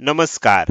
नमस्कार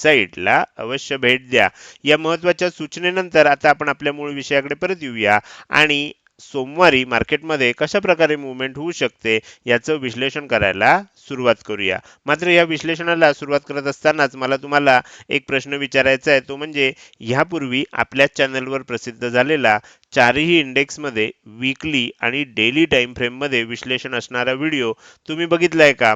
वेबसाईटला अवश्य भेट द्या. या महत्त्वाच्या सूचनेनंतर आता आपण आपल्या मूळ विषयाकडे परत येऊया. आणि सोमवारी मार्केटमध्ये कशा प्रकारे मुवमेंट होऊ शकते याचं विश्लेषण करायला सुरुवात करूया. मात्र या विश्लेषणाला सुरुवात करत असतानाच मला तुम्हाला एक प्रश्न विचारायचा आहे. तो म्हणजे ह्यापूर्वी आपल्याच चॅनलवर प्रसिद्ध झालेला चारही इंडेक्समध्ये वीकली आणि डेली टाईम फ्रेममध्ये विश्लेषण असणारा व्हिडिओ तुम्ही बघितलाय का?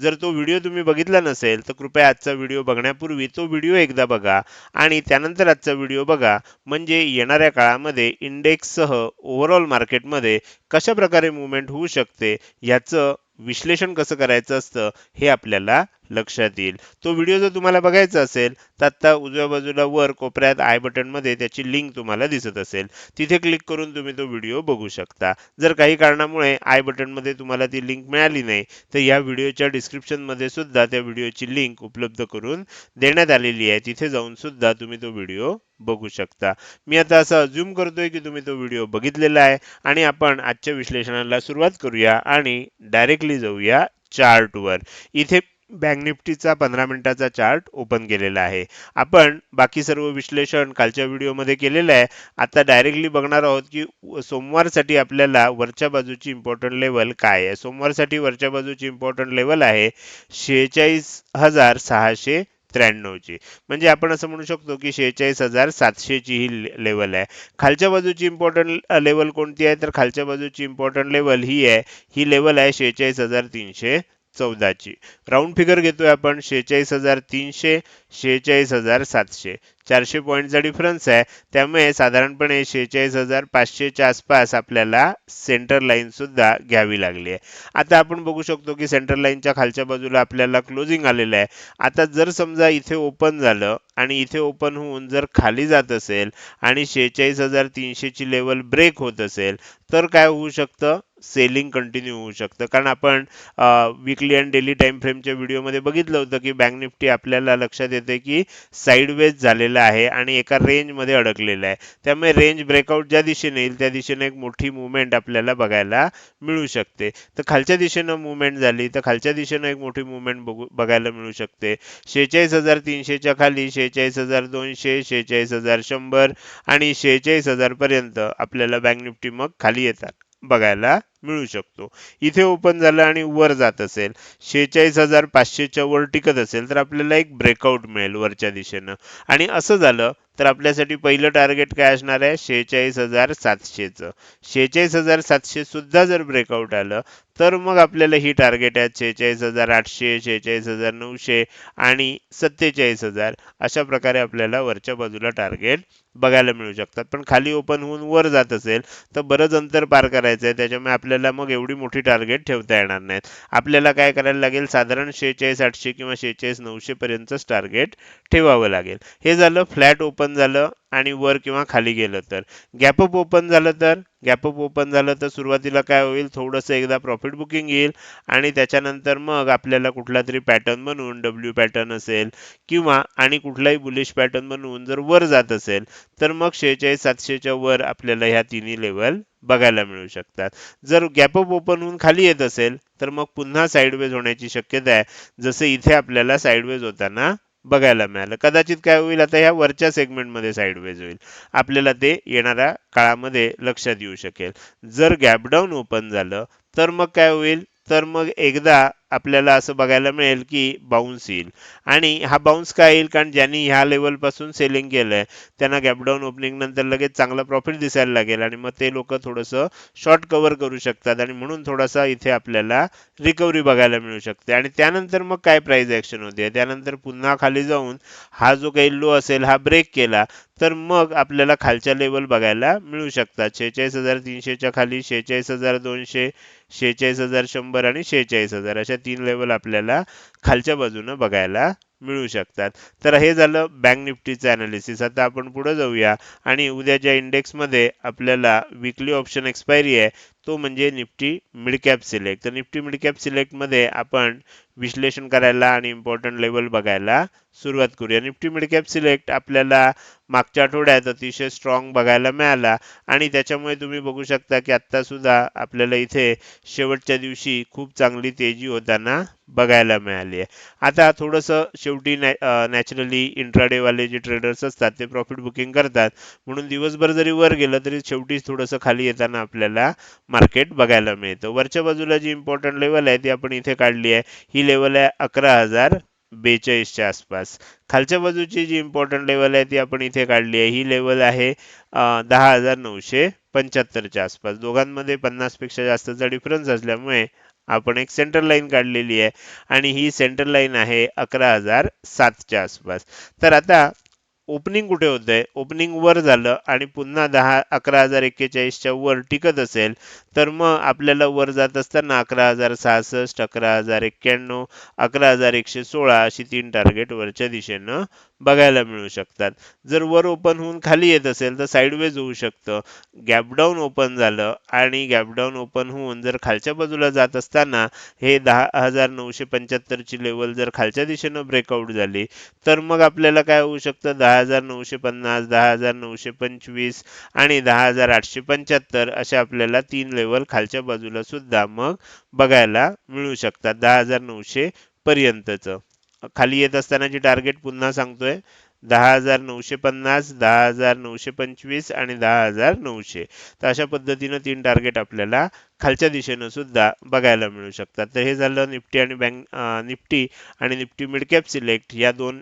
जर तो व्हिडिओ तुम्ही बघितला नसेल तर कृपया आजचा व्हिडिओ बघण्यापूर्वी तो व्हिडिओ एकदा बघा आणि त्यानंतर आजचा व्हिडिओ बघा. म्हणजे येणाऱ्या काळामध्ये इंडेक्ससह ओव्हरऑल मार्केटमध्ये कशा प्रकारे मुवमेंट होऊ शकते याचं विश्लेषण कसं करायचं असतं हे आपल्याला लक्षात येईल. तो व्हिडिओ जर तुम्हाला बघायचा असेल तर आता उजव्या बाजूला वर कोपऱ्यात आय बटनमध्ये त्याची लिंक तुम्हाला दिसत असेल. तिथे क्लिक करून तुम्ही तो व्हिडिओ बघू शकता. जर काही कारणामुळे आय बटनमध्ये तुम्हाला ती लिंक मिळाली नाही तर या व्हिडिओच्या डिस्क्रिप्शनमध्ये सुद्धा त्या व्हिडिओची लिंक उपलब्ध करून देण्यात आलेली आहे. तिथे जाऊन सुद्धा तुम्ही तो व्हिडिओ बघू शकता. मी आता असं अज्युम करतोय की तुम्ही तो व्हिडिओ बघितलेला आहे आणि आपण आजच्या विश्लेषणाला सुरुवात करूया आणि डायरेक्टली जाऊया चार्टवर इथे बँक निफ्टीचा पंधरा मिनिटाचा चार्ट ओपन केलेला आहे. आपण बाकी सर्व विश्लेषण कालच्या व्हिडिओमध्ये केलेलं आहे. आता डायरेक्टली बघणार आहोत की सोमवारसाठी आपल्याला वरच्या बाजूची इम्पॉर्टंट लेवल काय आहे? सोमवारसाठी वरच्या बाजूची इम्पॉर्टंट लेवल आहे शेहेचाळीस हजार सहाशे त्र्याण्णवची म्हणजे आपण असं म्हणू शकतो की शेहेचाळीस हजार सातशेची ही लेवल आहे. खालच्या बाजूची इम्पॉर्टंट लेवल कोणती आहे? तर खालच्या बाजूची इम्पॉर्टंट लेवल ही आहे. ही लेवल आहे शेहेचाळीस हजार तीनशे चौदाची. राऊंड फिगर घेतोय आपण शेहेचाळीस हजार तीनशे शेहेचाळीस हजार सातशे. चारशे पॉईंटचा डिफरन्स आहे. त्यामुळे साधारणपणे शेहेचाळीस हजार पाचशेच्या आसपास आपल्याला सेंटर लाईन सुद्धा घ्यावी लागली आहे. आता आपण बघू शकतो की सेंटर लाईनच्या खालच्या बाजूला आपल्याला क्लोजिंग आलेलं आहे. आता जर समजा इथे ओपन झालं आणि इथे ओपन होऊन जर खाली जात असेल आणि शेहेचाळीस हजार तीनशेची लेवल ब्रेक होत असेल तर काय होऊ शकतं? सेलिंग कंटिन्यू होऊ शकतं. कारण आपण विकली अँड डेली टाइम फ्रेमच्या व्हिडिओमध्ये बघितलं होतं की बँक निफ्टी आपल्याला लक्षात येते की साईडवेज झालेला आहे आणि एका रेंजमध्ये अडकलेला आहे. त्यामुळे रेंज ब्रेकआउट ज्या दिशेने येईल त्या दिशेने एक मोठी मुवमेंट आपल्याला बघायला मिळू शकते. तर खालच्या दिशेनं मुवमेंट झाली तर खालच्या दिशेनं एक मोठी मुवमेंट बघू बघायला मिळू शकते. शेहेचाळीस हजार तीनशेच्या खाली शेहेचाळीस हजार दोनशे शेहेचाळीस हजार शंभर आणि शेहेचाळीस हजार पर्यंत आपल्याला बँक निफ्टी मग खाली येतात. बघायला मिळू शकतो. इथे ओपन झालं आणि वर जात असेल. शेहेचाळीस हजार पाचशेच्या वर टिकत असेल तर आपल्याला एक ब्रेकआउट मिळेल वरच्या दिशेनं. आणि असं झालं तर आपल्यासाठी पहिलं टार्गेट काय असणार आहे? शेहेचाळीस हजार सातशेचं. शेहेचाळीस हजार सातशे सुद्धा जर ब्रेकआउट आलं तर मग आपल्याला ही टार्गेट आहेत शेहेचाळीस हजार आठशे शेहेचाळीस हजार नऊशे आणि सत्तेचाळीस हजार. अशा प्रकारे आपल्याला वरच्या बाजूला टार्गेट बघायला मिळू शकतात. पण खाली ओपन होऊन वर जात असेल तर बरंच अंतर पार करायचं आहे. त्याच्यामुळे आपल्याला मग एवढी मोठी टार्गेट ठेवता येणार नाहीत. आपल्याला काय करायला लागेल? साधारण शेहेचाळीस आठशे किंवा शेहेचाळीस नऊशे पर्यंतच टार्गेट ठेवावं लागेल. हे झालं फ्लॅट ओपन झालं आणि वर किंवा खाली गेलं तर. गॅपअप ओपन झालं तर? गॅपअप ओपन झालं तर सुरुवातीला काय होईल? थोडंसं एकदा प्रॉफिट बुकिंग येईल आणि त्याच्यानंतर मग आपल्याला कुठला तरी पॅटर्न बनवून डब्ल्यू पॅटर्न असेल किंवा आणि कुठलाही बुलिश पॅटर्न बनवून जर वर जात असेल तर मग शेहेचाळीस सातशेच्या वर आपल्याला ह्या तिन्ही लेवल बघायला मिळू शकतात. जर गॅपअप ओपन होऊन खाली येत असेल तर मग पुन्हा साईडवेज होण्याची शक्यता आहे. जसं इथे आपल्याला साईडवेज होताना बघायला मिळालं. कदाचित काय होईल आता ह्या वरच्या सेगमेंटमध्ये साईडवेज होईल. आपल्याला ते येणाऱ्या काळामध्ये लक्षात येऊ शकेल. जर गॅपडाऊन ओपन झालं तर मग काय होईल? तर मग एकदा आपल्याला असं बघायला मिळेल की बाउन्स येईल. आणि हा बाउन्स काय येईल? कारण ज्यांनी ह्या लेवलपासून सेलिंग केलंय त्यांना गॅपडाऊन ओपनिंग नंतर लगेच चांगला प्रॉफिट दिसायला लागेल आणि मग ते लोक थोडंसं शॉर्ट कव्हर करू शकतात आणि म्हणून थोडासा इथे आपल्याला रिकव्हरी बघायला मिळू शकते. आणि त्यानंतर मग काय प्राईज ऍक्शन होते? त्यानंतर पुन्हा खाली जाऊन हा जो काही लो असेल हा ब्रेक केला तर मग आपल्याला खालच्या लेवल बघायला मिळू शकतात. शेहेचाळीस हजार तीनशेच्या खाली शेहेचाळीस हजार दोनशे शेहेचाळीस हजार शंभर आणि शेहेचाळीस हजार अशा तीन लेवल आपल्याला खालच्या बाजूनं बघायला मिळू शकतात. तर हे झालं बँक निफ्टीचं ॲनालिसिस आता आपण पुढे जाऊया. आणि उद्याच्या इंडेक्समध्ये आपल्याला विकली ऑप्शन एक्सपायरी आहे तो म्हणजे निफ्टी मिडकॅप सिलेक्ट. तर निफ्टी मिडकॅप सिलेक्टमध्ये आपण विश्लेषण करायला आणि इम्पॉर्टंट लेवल बघायला सुरुवात करूया. निफ्टी मिडकॅप सिलेक्ट आपल्याला मागच्या आठवड्यात अतिशय स्ट्रॉंग बघायला मिळाला आणि त्याच्यामुळे तुम्ही बघू शकता की आत्तासुद्धा आपल्याला इथे शेवटच्या दिवशी खूप चांगली तेजी होताना बघायला मिळाली आहे. आता थोडंसं शेवटी नॅ नॅचरली इंट्राडेवाले जे ट्रेडर्स असतात ते प्रॉफिट बुकिंग करतात. म्हणून दिवसभर जरी वर गेलं तरी शेवटी थोडंसं खाली येताना आपल्याला मार्केट बघायला मिळतं. वरच्या बाजूला जी इम्पॉर्टंट लेवल आहे ती आपण इथे काढली आहे. ही लेवल आहे अकरा हजार बेचाळीसच्या आसपास. खालच्या बाजूची जी इम्पॉर्टंट लेवल आहे ती आपण इथे काढली आहे. ही लेवल आहे दहा हजार नऊशे पंच्याहत्तरच्या आसपास. दोघांमध्ये पन्नासपेक्षा जास्तचा डिफरन्स असल्यामुळे आपण एक सेंटर लाईन काढलेली आहे. आणि ही सेंटर लाईन आहे अकरा हजार सातच्या आसपास. तर आता ओपनिंग कुठे होतंय? ओपनिंग वर झालं आणि पुन्हा दहा अकरा हजार एक्केचाळीसच्या वर टिकत असेल तर मग आपल्याला वर जात असताना अकरा हजार सहासष्ट अकरा हजार एक्क्याण्णव अकरा हजार एकशे सोळा अशी तीन टार्गेट वरच्या दिशेनं बघायला मिळू शकतात. जर वर ओपन होऊन खाली येत असेल तर साईडवेज होऊ शकतं. गॅपडाऊन ओपन झालं आणि गॅपडाऊन ओपन होऊन जर खालच्या बाजूला जात असताना हे दहा हजार नऊशे पंच्याहत्तरची लेवल जर खालच्या दिशेनं ब्रेकआउट झाली तर मग आपल्याला काय होऊ शकतं? दहा हजार नऊशे पन्नास दहा हजार नऊशे पंचवीस आणि दहा हजार आठशे पंच्याहत्तर अशा आपल्याला तीन लेवल खालच्या बाजूला सुद्धा मग बघायला मिळू शकतात. दहा हजार नऊशे पर्यंतचं. खाली येत असतानाची टार्गेट पुन्हा सांगतोय दहा हजार नऊशे पन्नास दहा हजार नऊशे पंचवीस आणि दहा हजार नऊशे. तर अशा पद्धतीनं तीन टार्गेट आपल्याला खालच्या दिशेनं सुद्धा बघायला मिळू शकतात. तर हे झालं निफ्टी आणि बँक निफ्टी आणि निफ्टी मिडकॅप सिलेक्ट या दोन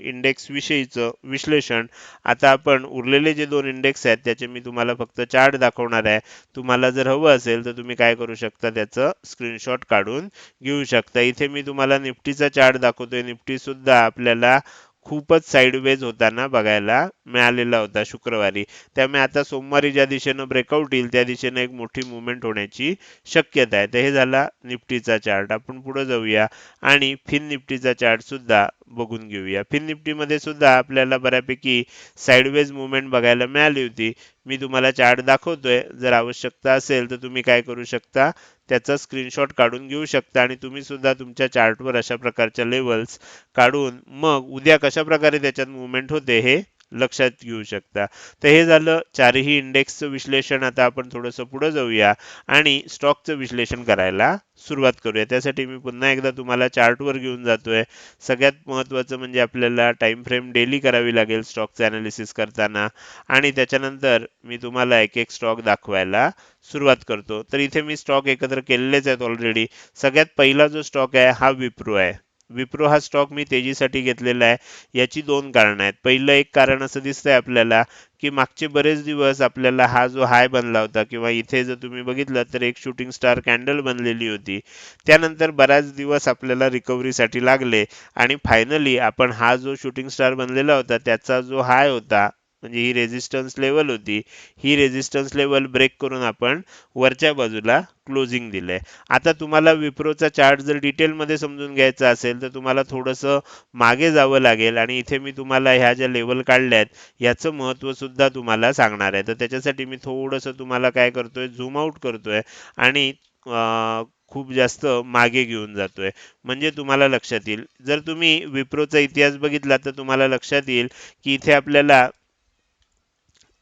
इंडेक्स विषयीचं विश्लेषण. आता आपण उरलेले जे दोन इंडेक्स आहेत त्याचे मी तुम्हाला फक्त चार्ट दाखवणार आहे. तुम्हाला जर हवं असेल तर तुम्ही काय करू शकता त्याचं स्क्रीनशॉट काढून घेऊ शकता. इथे मी तुम्हाला निफ्टीचा चार्ट दाखवतोय. निफ्टी सुद्धा आपल्याला खूपच साईडवेज होताना बघायला मिळालेला होता शुक्रवारी. त्यामुळे आता सोमवारी ज्या दिशेनं ब्रेकआउट येईल त्या दिशेनं एक मोठी मुवमेंट होण्याची शक्यता आहे. तर हे झाला निफ्टीचा चार्ट आपण पुढे जाऊया आणि फिन निफ्टीचा चार्ट सुद्धा बघून घेऊया. फिन निफ्टीमध्ये सुद्धा आपल्याला बऱ्यापैकी साईडवेज मुवमेंट बघायला मिळाली होती. मी तुम्हाला चार्ट दाखवतोय. जर आवश्यकता असेल तर तुम्ही काय करू शकता? त्याचा स्क्रीनशॉट काढून घेऊ शकता आणि तुम्ही सुद्धा तुमच्या चार्टवर अशा प्रकारच्या लेवल्स काढून मग उद्या कशा प्रकारे त्याच्यात मुवमेंट होते हे लक्षात घेऊ शकता. तर हे झालं चारही इंडेक्सचं विश्लेषण. आता आपण थोडंसं पुढे जाऊया आणि स्टॉकचं विश्लेषण करायला सुरुवात करूया. त्यासाठी मी पुन्हा एकदा तुम्हाला चार्टवर घेऊन जातोय. सगळ्यात महत्त्वाचं म्हणजे आपल्याला टाइम फ्रेम डेली करावी लागेल स्टॉकचं अनालिसिस करताना. आणि त्याच्यानंतर मी तुम्हाला एक एक स्टॉक दाखवायला सुरुवात करतो. तर इथे मी स्टॉक एकत्र केलेलेच आहेत ऑलरेडी सगळ्यात पहिला जो स्टॉक आहे हा विप्रो आहे. विप्रो हा स्टॉक मी तेजीसाठी घेतलेला आहे. याची दोन कारण आहेत. पहिलं एक कारण असं दिसतंय आपल्याला की मागचे बरेच दिवस आपल्याला हा जो हाय बनला होता किंवा इथे जर तुम्ही बघितलं तर एक शूटिंग स्टार कॅन्डल बनलेली होती. त्यानंतर बऱ्याच दिवस आपल्याला रिकव्हरीसाठी लागले आणि फायनली आपण हा जो शूटिंग स्टार बनलेला होता त्याचा जो हाय होता म्हणजे ही रेजिस्टन्स लेवल होती. ही रेजिस्टन्स लेवल ब्रेक करून आपण वरच्या बाजूला क्लोजिंग दिलंय. आता तुम्हाला विप्रोचा चार्ट जर डिटेलमध्ये समजून घ्यायचा असेल तर तुम्हाला थोडंसं मागे जावं लागेल आणि इथे मी तुम्हाला ह्या ज्या लेवल काढल्या आहेत याचं महत्त्व सुद्धा तुम्हाला सांगणार आहे. तर त्याच्यासाठी मी थोडंसं तुम्हाला काय करतोय झूम आउट करतोय आणि खूप जास्त मागे घेऊन जातोय. म्हणजे तुम्हाला लक्षात येईल. जर तुम्ही विप्रोचा इतिहास बघितला तर तुम्हाला लक्षात येईल की इथे आपल्याला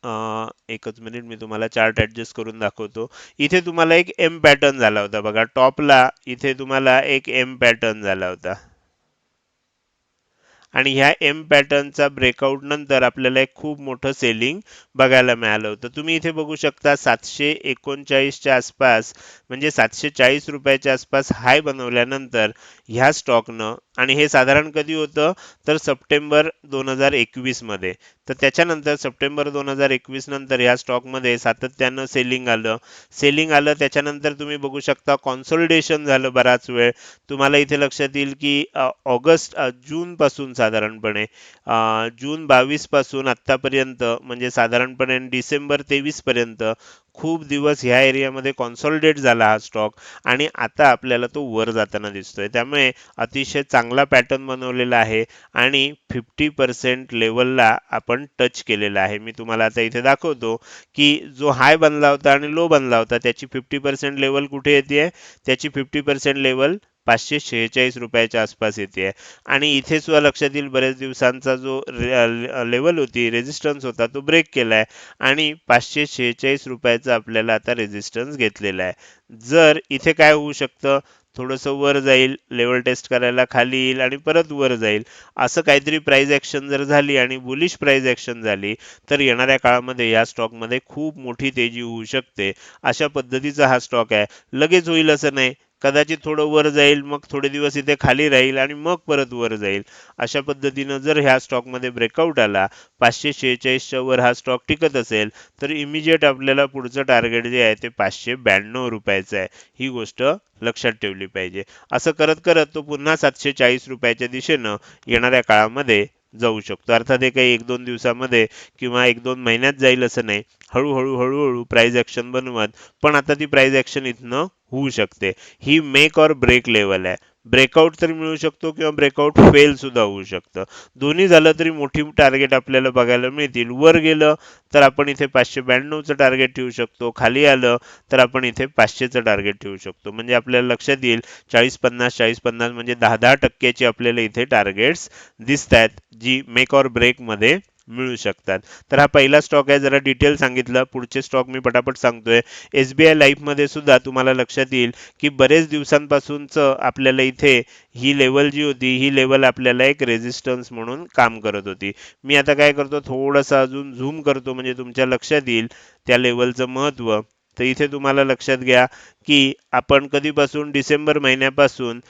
एकच मिनिट मी तुम्हाला चार्ट ॲडजस्ट करून दाखवतो. इथे तुम्हाला एक एम पॅटर्न झाला होता बघा. टॉपला इथे तुम्हाला एक एम पॅटर्न झाला होता. आणि ह्या एम पॅटर्नचा ब्रेकआउट नंतर आपल्याला एक खूप मोठं सेलिंग बघायला मिळालं होतं. तुम्ही इथे बघू शकता सातशे एकोणचाळीसच्या आसपास म्हणजे सातशे चाळीस रुपयाच्या आसपास हाय बनवल्यानंतर ह्या स्टॉकनं आणि हे साधारण कधी होतं? तर सप्टेंबर दोन हजार एकवीसमध्ये. तर त्याच्यानंतर सप्टेंबर दोन हजार एकवीस नंतर ह्या स्टॉकमध्ये सातत्यानं सेलिंग आलं. सेलिंग आलं त्याच्यानंतर तुम्ही बघू शकता कॉन्सोलिडेशन झालं बराच वेळ. तुम्हाला इथे लक्षात येईल की ऑगस्ट जून पासून साधारणपणे जून बावीसपासून आतापर्यंत म्हणजे साधारणपणे डिसेंबर तेवीस पर्यंत खूप दिवस ह्या एरियामध्ये कॉन्सॉलिडेट झाला हा स्टॉक आणि आता आपल्याला तो वर जाताना दिसतोय. त्यामुळे अतिशय चांगला पॅटर्न बनवलेला आहे आणि फिफ्टी पर्सेंट लेवलला आपण टच केलेला आहे. मी तुम्हाला आता इथे दाखवतो की जो हाय बनला होता आणि लो बनला होता त्याची फिफ्टी पर्सेंट लेवल कुठे येते त्याची फिफ्टी पर्सेंट लेवल पाचशे शेहेचाळीस रुपयाच्या आसपास येते. आणि इथे सुद्धा लक्षात येईल बऱ्याच दिवसांचा जो लेवल होती रेजिस्टन्स होता तो ब्रेक केला आहे आणि पाचशे शेहेचाळीस रुपयाचा आपल्याला आता रेजिस्टन्स घेतलेला आहे. जर इथे काय होऊ शकतं थोडंसं वर जाईल लेवल टेस्ट करायला खाली येईल आणि परत वर जाईल. असं काहीतरी प्राईज ॲक्शन जर झाली आणि बुलिश प्राईज ॲक्शन झाली तर येणाऱ्या काळामध्ये या स्टॉकमध्ये खूप मोठी तेजी होऊ शकते. अशा पद्धतीचा हा स्टॉक आहे. लगेच होईल असं नाही. कदाचित थोडं वर जाईल मग थोडे दिवस इथे खाली राहील आणि मग परत वर जाईल. अशा पद्धतीनं जर ह्या स्टॉकमध्ये ब्रेकआउट आला पाचशे शेहेचाळीसच्या वर हा स्टॉक टिकत असेल तर इमिजिएट आपल्याला पुढचं टार्गेट जे आहे ते पाचशे ब्याण्णव रुपयाचं आहे. ही गोष्ट लक्षात ठेवली पाहिजे. असं करत करत तो पुन्हा सातशे चाळीस रुपयाच्या दिशेनं येणाऱ्या काळामध्ये जाऊ शकतो. अर्थात हे काही एक दोन दिवसामध्ये किंवा एक दोन महिन्यात जाईल असं नाही. हळूहळू हळूहळू प्राईज ॲक्शन बनवत पण आता ती प्राईज ॲक्शन इथनं होऊ शकते. ही मेक और ब्रेक लेवल आहे. ब्रेकआउट तरी मिळू शकतो किंवा ब्रेकआउट फेल सुद्धा होऊ शकतं. दोन्ही झालं तरी मोठी टार्गेट आपल्याला बघायला मिळतील. वर गेलं तर आपण इथे पाचशे ब्याण्णवचं टार्गेट ठेवू शकतो. खाली आलं तर आपण इथे पाचशेचं टार्गेट ठेवू शकतो. म्हणजे आपल्याला लक्षात येईल चाळीस पन्नास चाळीस पन्नास म्हणजे दहा दहा टक्क्याची आपल्याला इथे टार्गेट्स दिसत आहेत जी मेक ऑर ब्रेकमध्ये मिळू शकतात. तर हा पहिला स्टॉक आहे. जरा डिटेल सांगितलं. पुढचे स्टॉक मी पटापट सांगतोय. एस बी आय लाईफमध्ये सुद्धा तुम्हाला लक्षात येईल की बरेच दिवसांपासूनचं आपल्याला इथे ही लेवल जी होती ही लेवल आपल्याला एक रेजिस्टन्स म्हणून काम करत होती. मी आता काय करतो? थोडंसं अजून झूम करतो. म्हणजे तुमच्या लक्षात येईल त्या लेवलचं महत्त्व तर इथे तुम्हाला लक्षात घ्या की आपण कधीपासून डिसेंबर महिन्यापासून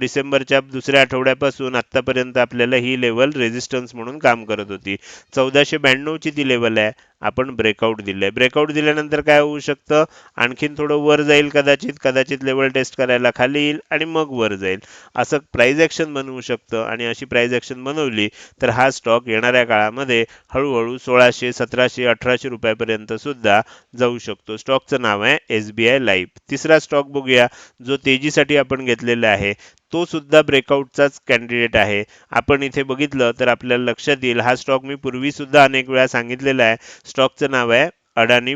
डिसेंबरच्या दुसऱ्या आठवड्यापासून आत्तापर्यंत आपल्याला ही लेवल रेजिस्टन्स म्हणून काम करत होती. चौदाशे ब्याण्णवची ती लेवल आहे. आपण ब्रेकआउट दिलंय. ब्रेकआउट दिल्यानंतर काय होऊ शकतं? आणखीन थोडं वर जाईल कदाचित कदाचित लेवल टेस्ट करायला खाली येईल आणि मग वर जाईल. असं प्राईज ॲक्शन बनवू शकतं आणि अशी प्राईज ॲक्शन बनवली तर हा स्टॉक येणाऱ्या काळामध्ये हळूहळू सोळाशे सतराशे अठराशे रुपयापर्यंत सुद्धा जाऊ शकतो. स्टॉकचं नाव आहे एस बी आय लाईफ तिसरा स्टॉक बघूया जो तेजीसाठी आपण घेतलेला आहे. तो सुद्धा ब्रेकआउटचाच कॅन्डिडेट आहे. आपण इथे बघितलं तर आपल्याला लक्षात येईल हा स्टॉक मी पूर्वी सुद्धा अनेक वेळा सांगितलेला आहे. स्टॉकचं नाव आहे अडानी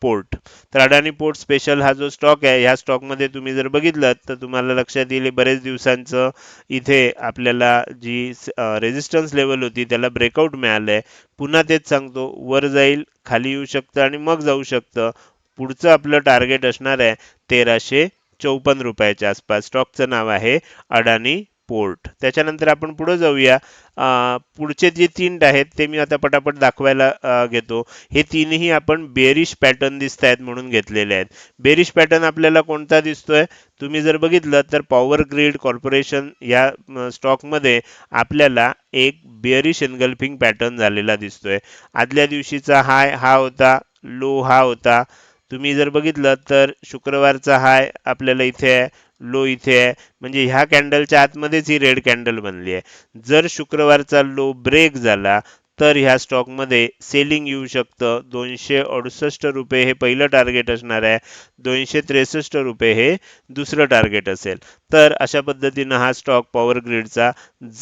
पोर्ट तर अडानी पोर्ट स्पेशल हा जो स्टॉक आहे ह्या स्टॉकमध्ये तुम्ही जर बघितलं तर तुम्हाला लक्षात येईल बरेच दिवसांचं इथे आपल्याला जी रेजिस्टन्स लेवल होती त्याला ब्रेकआउट मिळालंय. पुन्हा तेच सांगतो वर जाईल खाली येऊ शकतं आणि मग जाऊ शकतं. पुढचं आपलं टार्गेट असणार आहे तेराशे चौपन्न रुपयाच्या आसपास. स्टॉकचं नाव आहे अडानी पोर्ट. त्याच्यानंतर आपण पुढे जाऊया. पुढचे जे तीन आहेत ते मी आता पटापट दाखवायला घेतो. हे तीनही आपण बेरिश पॅटर्न दिसत आहेत म्हणून घेतलेले आहेत. बेरिश पॅटर्न आपल्याला कोणता दिसतोय? तुम्ही जर बघितलं तर पॉवर ग्रीड कॉर्पोरेशन या स्टॉकमध्ये आपल्याला एक बेरिश एनगल्फिंग पॅटर्न झालेला दिसतोय. आदल्या दिवशीचा हाय हा होता लो हा होता. तुम्ही जर बघितलं तर शुक्रवारचा हाय आपल्याला इथे आहे लो इथे आहे. म्हणजे ह्या कॅन्डलच्या आतमध्येच ही रेड कॅन्डल बनली आहे. जर शुक्रवारचा लो ब्रेक झाला तर ह्या स्टॉकमध्ये सेलिंग येऊ शकतं. दोनशे अडुसष्ट रुपये हे पहिलं टार्गेट असणार आहे. दोनशे त्रेसष्ट रुपये हे दुसरं टार्गेट असेल. तर अशा पद्धतीनं हा स्टॉक पॉवर ग्रीडचा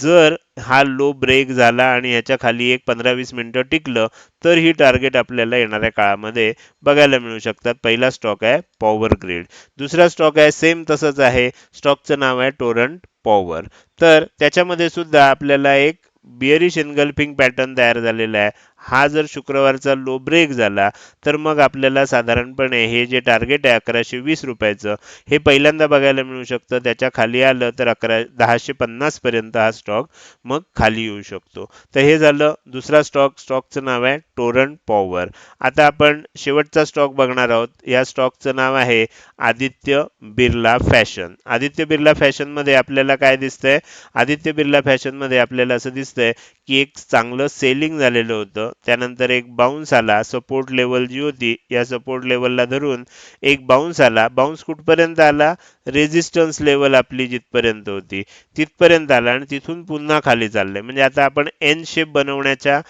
जर हा लो ब्रेक झाला आणि ह्याच्या खाली एक पंधरा वीस मिनटं टिकलं तर ही टार्गेट आपल्याला येणाऱ्या काळामध्ये बघायला मिळू शकतात. पहिला स्टॉक आहे पॉवर ग्रीड दुसरा स्टॉक आहे सेम तसंच आहे. स्टॉकचं नाव आहे टोरंट पॉवर तर त्याच्यामध्ये सुद्धा आपल्याला एक बिअरिश एनगल्फिंग पॅटर्न तयार झालेला आहे. हा जर शुक्रवारचा लो ब्रेक झाला तर मग आपल्याला साधारणपणे हे जे टार्गेट आहे अकराशे वीस रुपयाचं हे पहिल्यांदा बघायला मिळू शकतं. त्याच्याखाली आलं तर अकरा दहाशे पन्नासपर्यंत हा स्टॉक मग खाली येऊ शकतो. तर हे झालं दुसरा स्टॉक स्टॉकचं नाव आहे टोरंट पॉवर आता आपण शेवटचा स्टॉक बघणार आहोत. या स्टॉकचं नाव आहे आदित्य बिर्ला फॅशन. आदित्य बिर्ला फॅशनमध्ये आपल्याला काय दिसतंय? आदित्य बिर्ला फॅशनमध्ये आपल्याला असं दिसतंय की एक चांगलं सेलिंग झालेलं होतं. त्यानंतर एक बाउन्स आला सपोर्ट लेवल जी होती या सपोर्ट लेवलला धरून एक बाउन्स आला. बाउन्स कुठपर्यंत आला? रेजिस्टन्स लेवल आपली जिथपर्यंत होती तिथपर्यंत आला आणि तिथून पुन्हा खाली चाललंय. म्हणजे आता आपण एन शेप बनवण्याच्या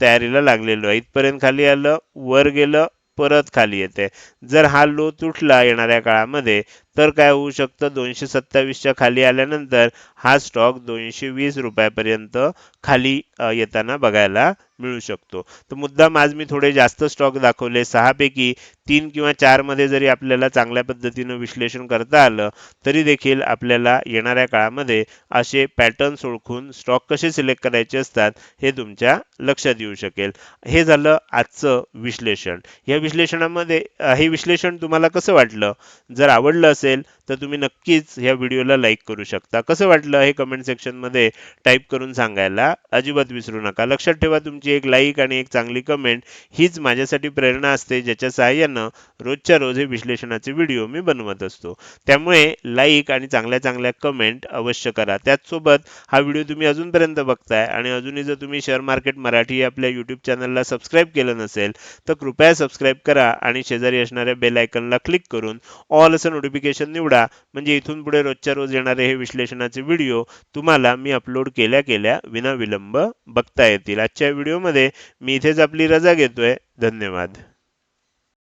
तयारीला लागलेलो आहे. इथपर्यंत खाली आलं वर गेलं परत खाली येते. जर हा लो तुटला येणाऱ्या काळामध्ये तर काय होऊ शकतं? दोनशे सत्तावीसच्या खाली आल्यानंतर हा स्टॉक दोनशे वीस रुपयापर्यंत खाली येताना बघायला मिळू शकतो. तर मुद्दाम आज मी थोडे जास्त स्टॉक दाखवले. सहापैकी तीन किंवा चारमध्ये जरी आपल्याला चांगल्या पद्धतीनं विश्लेषण करता आलं तरी देखील आपल्याला येणाऱ्या काळामध्ये असे पॅटर्न्स ओळखून स्टॉक कसे सिलेक्ट करायचे असतात हे तुमच्या लक्षात येऊ शकेल. हे झालं आजचं विश्लेषण. या विश्लेषणामध्ये हे विश्लेषण तुम्हाला कसं वाटलं? जर आवडलं असेल celle तर तुम्ही नक्कीच या व्हिडिओला लाईक करू शकता. कसं वाटलं हे कमेंट सेक्शनमध्ये टाईप करून सांगायला? अजिबात विसरू नका. लक्षात ठेवा तुमची एक लाईक आणि एक चांगली कमेंट हीच माझ्यासाठी प्रेरणा असते ज्याच्या सहाय्यानं रोजच्या रोज हे विश्लेषणाचे व्हिडिओ मी बनवत असतो. त्यामुळे लाईक आणि चांगल्या चांगल्या कमेंट अवश्य करा. त्याचसोबत हा व्हिडिओ तुम्ही अजूनपर्यंत बघताय आणि अजूनही जर तुम्ही शेअर मार्केट मराठी आपल्या यूट्यूब चॅनलला सबस्क्राईब केलं नसेल तर कृपया सबस्क्राईब करा आणि शेजारी असणाऱ्या बेल आयकनला क्लिक करून ऑल असं नोटिफिकेशन निवडा. निवडा म्हणजे इथून पुढे रोजच्या रोज येणारे हे विश्लेषणाचे व्हिडिओ तुम्हाला मी अपलोड केल्या केल्या विनाविलंब बघता येतील. आजच्या व्हिडिओमध्ये मी इथेच आपली रजा घेतोय. धन्यवाद.